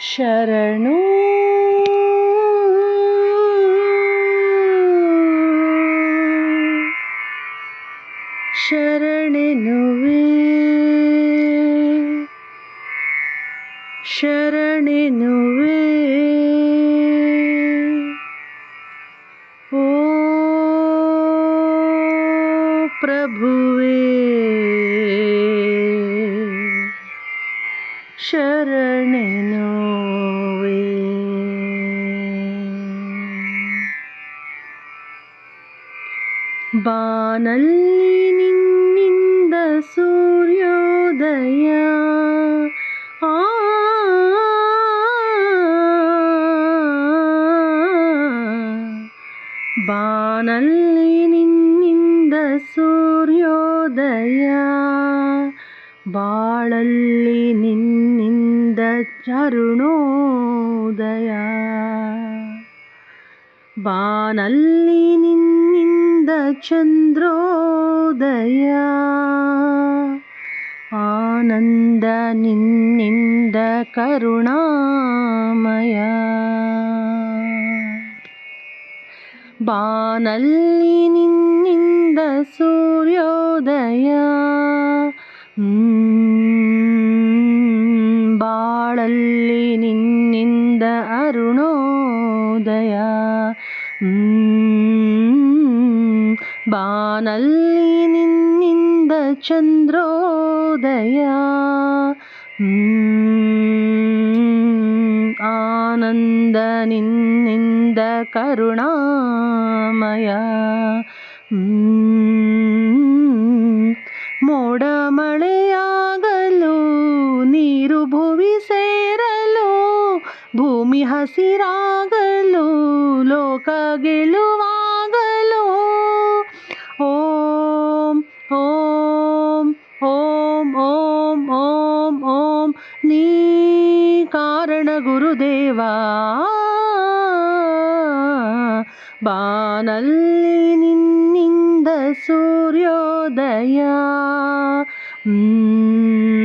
ಶರಣು ಶರಣೆನುವೆ ಶರಣೆನುವೆ ಶರಣೆನುವೆ ಬಾನಲ್ಲಿ ನಿನ್ನಿಂದ ಸೂರ್ಯೋದಯ. ಆ ಬಾನಲ್ಲಿ ನಿನ್ನಿಂದ ಸೂರ್ಯೋದಯ. ಬಾಳಲ್ಲಿ ಚರುಣೋದಯ. ಬಾನಲ್ಲಿ ನಿನ್ನಿಂದ ಚಂದ್ರೋದಯ. ಆನಂದ ನಿನ್ನಿಂದ ಕರುಣಾಮಯ. ಬಾನಲ್ಲಿ ನಿನ್ನಿಂದ ಸೂರ್ಯೋದಯ. ಬಾನಲ್ಲಿ ನಿನ್ನಿಂದ ಚಂದ್ರೋದಯ. ಆನಂದ ನಿನ್ನಿಂದ ಕರುಣಾಮಯ. ಮೋಡ ಮಳೆಯಾಗಲು ನೀರು ಭುವಿ ಸೇರಲು ಭೂಮಿ ಹಸಿರಾಗಲು ಬಾನಲ್ಲಿ ನಿನ್ನಿಂದ ಸೂರ್ಯೋದಯ ಹ್ಮ್,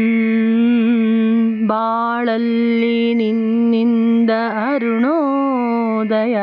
ಬಾಳಲ್ಲಿ ನಿನ್ನಿಂದ ಅರುಣೋದಯ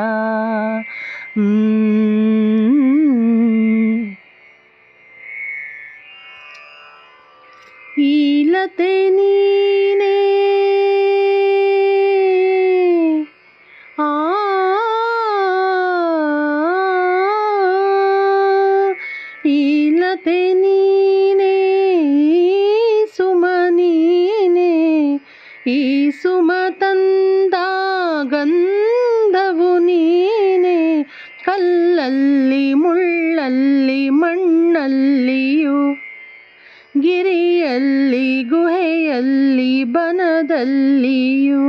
ಕಲ್ಲಲ್ಲಿ ಮುಳ್ಳಲ್ಲಿ ಮಣ್ಣಲ್ಲಿಯೂ ಗಿರಿಯಲ್ಲಿ ಗುಹೆಯಲ್ಲಿ ಬನದಲ್ಲಿಯೂ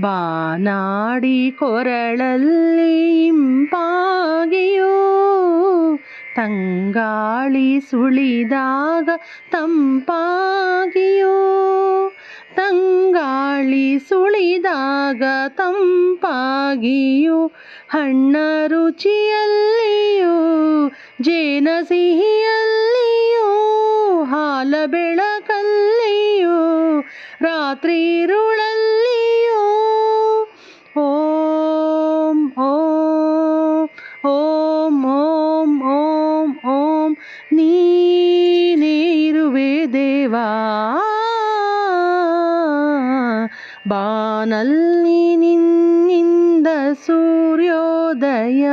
ಬಾನಾಡಿ ಕೊರಳಲ್ಲಿ ಇಂಪಾಗಿಯೂ ತಂಗಾಳಿ ಸುಳಿದಾಗ ತಂಪಾಗಿಯೂ ತಂಗಾಳಿ ಸುಳಿದಾಗ ತಂಪಾಗಿಯೂ ಹಣ್ಣ ರುಚಿಯಲ್ಲಿಯೂ ಜೇನ ಸಿಹಿಯಲ್ಲಿಯೂ ಹಾಲ ಬೆಳಕಲ್ಲಿಯೂ ರಾತ್ರಿ ಇರುಳಲ್ಲಿಯೂ ಬಾನಲ್ಲಿ ನಿನ್ನಿಂದ ಸೂರ್ಯೋದಯ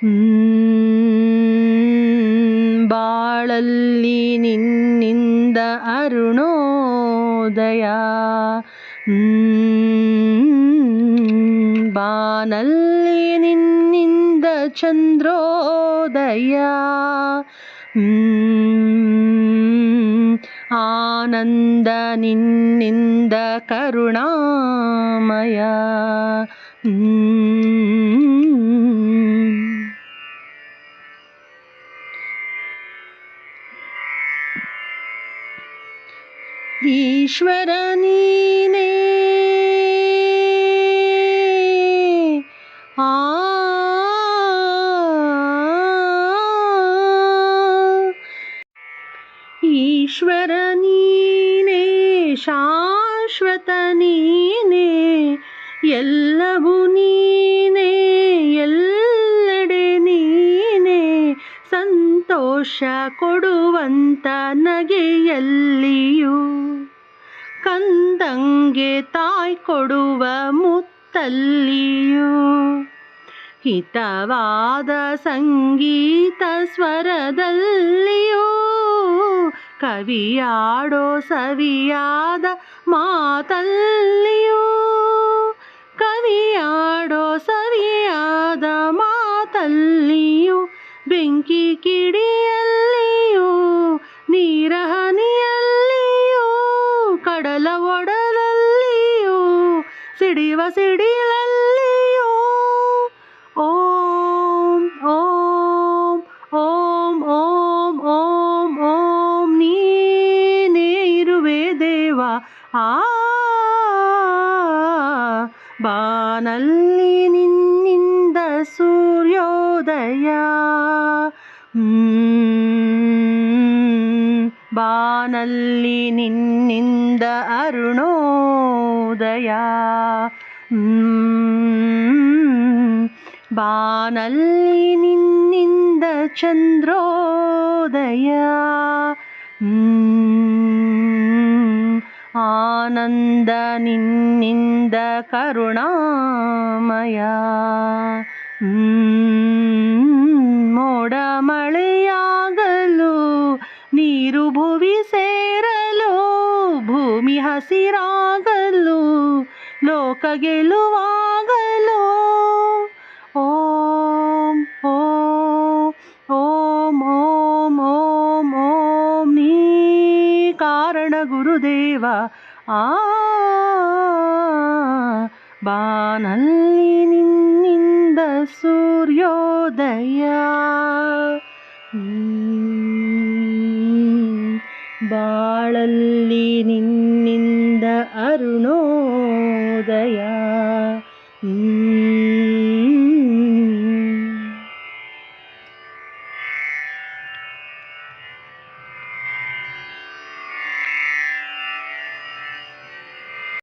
ಹ್ಮ್, ಬಾಳಲ್ಲಿ ನಿನ್ನಿಂದ ಅರುಣೋದಯ ಹ್ಮ್, ಬಾನಲ್ಲಿ ನಿನ್ನಿಂದ ಚಂದ್ರೋದಯ ఆనంద నిన్నింద కరుణామయ. ఈశ్వర నీనే ಈಶ್ವರ ನೀನೇ ಶಾಶ್ವತ ನೀನೇ ಎಲ್ಲವೂ ನೀನೇ, ಎಲ್ಲೆಡೆ ನೀನೇ, ಸಂತೋಷ ಕೊಡುವಂತ ನಗೆಯಲ್ಲಿಯೂ, ಕಂದಂಗೆ ತಾಯ್ ಕೊಡುವ ಮುತ್ತಲ್ಲಿಯೂ, ಹಿತವಾದ ಸಂಗೀತ ಸ್ವರದಲ್ಲಿಯೂ ಕವಿಯಾಡೋ ಸವಿಯಾದ ಮಾತಲ್ಲಿಯೂ ಕವಿಯಾಡೋ ಸವಿಯಾದ ಮಾತಲ್ಲಿಯೂ ಬೆಂಕಿ ಕಿಡಿಯಲ್ಲಿಯೂ ನೀರ ಹನಿಯಲ್ಲಿಯೂ ಕಡಲ ಒಡಲಲ್ಲಿಯೂ ಸಿಡಿವ ಸಿಡಿಲಲ್ಲಿಯೂ ಸೂರ್ಯೋದಯ ಹ್ಮ್. ಬಾನಲ್ಲಿ ನಿನ್ನಿಂದ ಅರುಣೋದಯ ಹ್ಮ್. ಬಾನಲ್ಲಿ ನಿನ್ನಿಂದ ಚಂದ್ರೋದಯ ಹ್ಮ್. ಆನಂದ ನಿನ್ನಿಂದ ಕರುಣಾಮಯ ಆ ಬಾನಲ್ಲಿ ನಿನ್ನಿಂದ ಸೂರ್ಯೋದಯ ಬಾಳಲ್ಲಿ ನಿನ್ನಿಂದ ಅರುಣೋದಯ